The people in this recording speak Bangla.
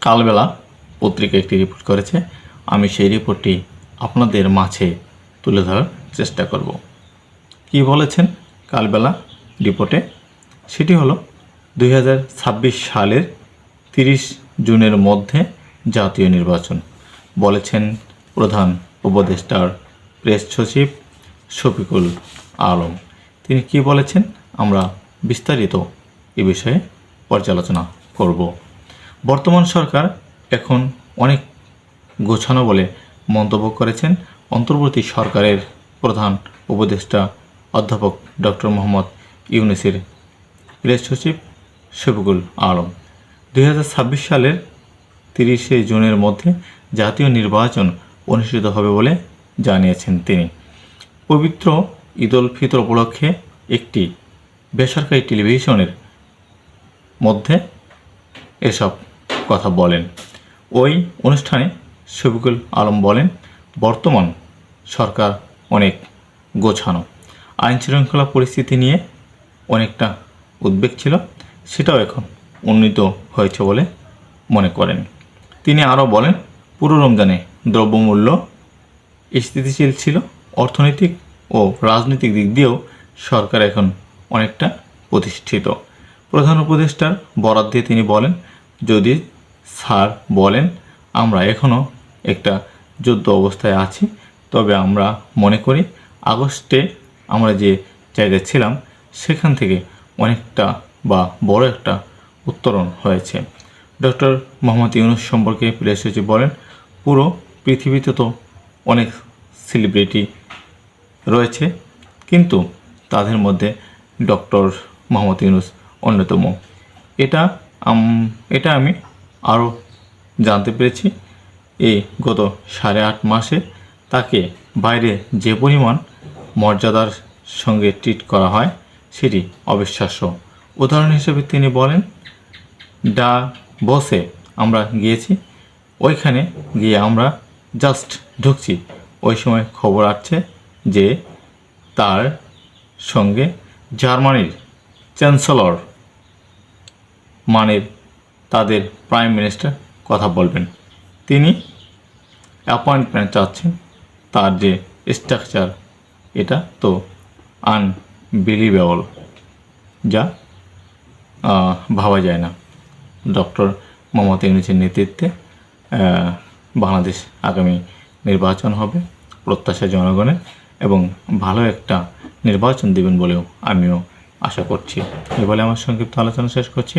কালবেলা পত্রিকা একটি রিপোর্ট করেছে। আমি সেই রিপোর্টটি আপনাদের মাঝে তুলে ধরার চেষ্টা করব। কি বলেছেন কালবেলা রিপোর্টে সেটি হলো, দুই হাজার ছাব্বিশ সালের তিরিশ জুনের মধ্যে জাতীয় নির্বাচন। বলেছেন প্রধান উপদেষ্টার প্রেস সচিব শফিকুল আলম। তিনি কি বলেছেন? আমরা বিস্তারিত এ বিষয়ে পর্যালোচনা করব। বর্তমান সরকার এখন অনেক গোছানো বলে মন্তব্য করেছেন অন্তর্বর্তী সরকারের প্রধান উপদেষ্টা অধ্যাপক ডক্টর মোহাম্মদ ইউনুসের প্রেস সচিব শফিকুল আলম। দু হাজার ছাব্বিশ সালের তিরিশে জুনের মধ্যে জাতীয় নির্বাচন অনুষ্ঠিত হবে বলে জানিয়েছেন তিনি। পবিত্র ঈদ উল ফিতর উপলক্ষে একটি বেসরকারি টেলিভিশনের মধ্যে এসব কথা বলেন। ওই অনুষ্ঠানে শফিকুল আলম বলেন, বর্তমান সরকার অনেক গোছানো। আইন শৃঙ্খলা পরিস্থিতি নিয়ে অনেকটা উদ্বেগ ছিল, সেটাও এখন উন্নীত হয়েছে বলে মনে করেন। তিনি আরও বলেন, পুরো রমজানে দ্রব্যমূল্য স্থিতিশীল ছিল, অর্থনৈতিক ও রাজনৈতিক দিক দিয়েও সরকার এখন অনেকটা প্রতিষ্ঠিত। প্রধান উপদেষ্টার বরাদ দিয়ে তিনি বলেন, যদি স্যার বলেন, আমরা এখনও একটা যুদ্ধ অবস্থায় আছি। তবে আমরা মনে করি, আগস্টে আমরা যে জায়গায় ছিলাম, সেখান থেকে অনেকটা বা বড় একটা উত্তরণ হয়েছে। ডক্টর মোহাম্মদ ইউনুস সম্পর্কে প্রেস সচিব বলেন, পুরো পৃথিবীতে তো অনেক সেলিব্রিটি রয়েছে, কিন্তু তাদের মধ্যে ডক্টর মোহাম্মদ ইউনুস অন্যতম। এটা এটা আমি আরও জানতে পেরেছি এই গত সাড়ে আট মাসে তাকে বাইরে যে পরিমাণ মর্যাদার সঙ্গে ট্রিট করা হয় সেটি অবিশ্বাস্য। উদাহরণ হিসেবে তিনি বলেন, ডা বসে আমরা গিয়েছি, ওইখানে গিয়ে আমরা জাস্ট ঢুকছি। ওই সময় খবর আসছে যে তার সঙ্গে জার্মানির চ্যান্সেলর মানের তাদের প্রাইম মিনিস্টার কথা বলবেন। তিনি অ্যাপয়েন্টমেন্ট চাচ্ছেন তার যে স্ট্রাকচার এটা তো আনবিলিভেবল যা ভাবা যায় না। ডক্টর মমতা ইউনুসের নেতৃত্বে বাংলাদেশ আগামী নির্বাচন হবে প্রত্যাশা জনগণের এবং ভালো একটা নির্বাচন দেবেন বলেও আমিও আশা করছি। এই বলে আমার সংক্ষিপ্ত আলোচনা শেষ করছি।